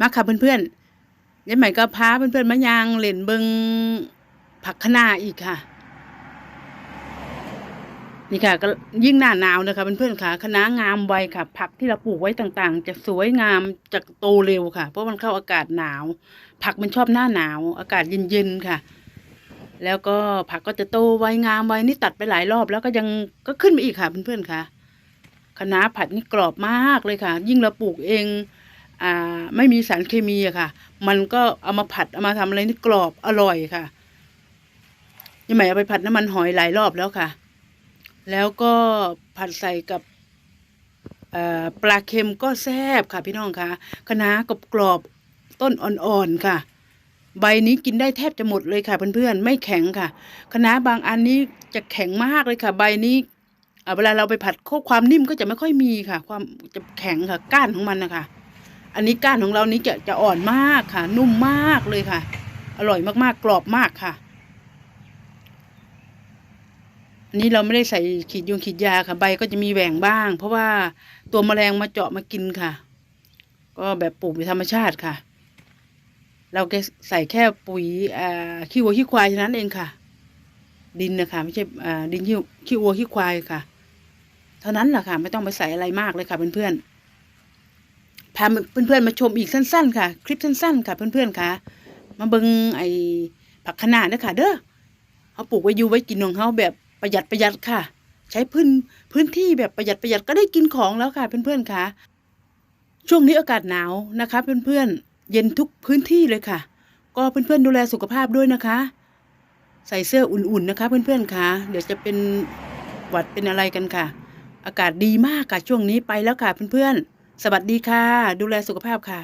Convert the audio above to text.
มาค่ะเพื่อนๆยายใหม่ก็พาเพื่อนๆมายางเล่นเบิงผักคะน้าอีกค่ะ นี่ค่ะ ก็ยิ่งหน้าหนาวนะคะเพื่อนๆค่ะคะน้างามไวค่ะ ผักที่เราปลูกไว้ต่างๆ จะสวยงามจะโตเร็วค่ะ เพราะมันเข้าอากาศหนาว ผักมันชอบหน้าหนาว อากาศเย็นๆค่ะ แล้วก็ผักก็จะโตไวงามไวนี่ตัดไปหลายรอบ แล้วก็ยังก็ขึ้นมาอีกค่ะเพื่อนๆค่ะคะน้าผัดนี่กรอบมากเลยค่ะ ยิ่งเราปลูกเอง อ่าไม่มีสารเคมีอะค่ะ มันก็เอามาผัดเอามาทำอะไรนี่กรอบอร่อยค่ะยังไม่เอาไปผัดน้ำมันหอยหลายรอบแล้วค่ะ แล้วก็ผัดใส่กับปลาเค็มก็แซ่บค่ะพี่น้องค่ะคะน้ากรอบกรอบๆต้นอ่อนๆค่ะ ใบนี้กินได้แทบจะหมดเลยค่ะเพื่อนๆไม่แข็งค่ะคะน้าบางอันนี้จะแข็งมากเลยค่ะ ใบนี้เวลาเราไปผัดโคความนิ่มก็จะไม่ค่อยมีค่ะ ความจะแข็งค่ะก้านของมันนะคะ อันนี้ก้านของเรานี้จะจะอ่อนมากค่ะ นุ่มมากเลยค่ะ อร่อยมากๆ กรอบมากค่ะ อันนี้เราไม่ได้ใส่ขีดยุงขีดยาค่ะ ใบก็จะมีแหว่งบ้าง เพราะว่าตัวแมลงมาเจาะมากินค่ะ ก็แบบปลูกในธรรมชาติค่ะ เราแค่ใส่แค่ปุ๋ยขี้วัวขี้ควายเท่านั้นเองค่ะ ดินนะคะไม่ใช่ดินขี้ขี้วัวขี้ควายค่ะ เท่านั้นแหละค่ะ ไม่ต้องไปใส่อะไรมากเลยค่ะเพื่อนๆ พาเพื่อนๆมาชมอีกสั้น ๆ ค่ะ คลิปสั้น ๆ ค่ะ เพื่อนๆค่ะ มาเบิงไอ้ผักคะน้าเด้อค่ะเด้อเขาปลูกไว้อยู่ไว้กินของเขาแบบประหยัดประหยัดค่ะ ใช้พื้นพื้นที่แบบประหยัดประหยัดก็ได้กินของแล้วค่ะ เพื่อนๆค่ะ ช่วงนี้อากาศหนาวนะคะ เพื่อนๆเย็นทุกพื้นที่เลยค่ะ ก็เพื่อนๆดูแลสุขภาพด้วยนะคะ ใส่เสื้ออุ่นๆนะคะ เพื่อนๆค่ะ เดี๋ยวจะเป็นหวัดเป็นอะไรกันค่ะ อากาศดีมากค่ะช่วงนี้ไปแล้วค่ะเพื่อนๆ สวัสดีค่ะ ดูแลสุขภาพค่ะ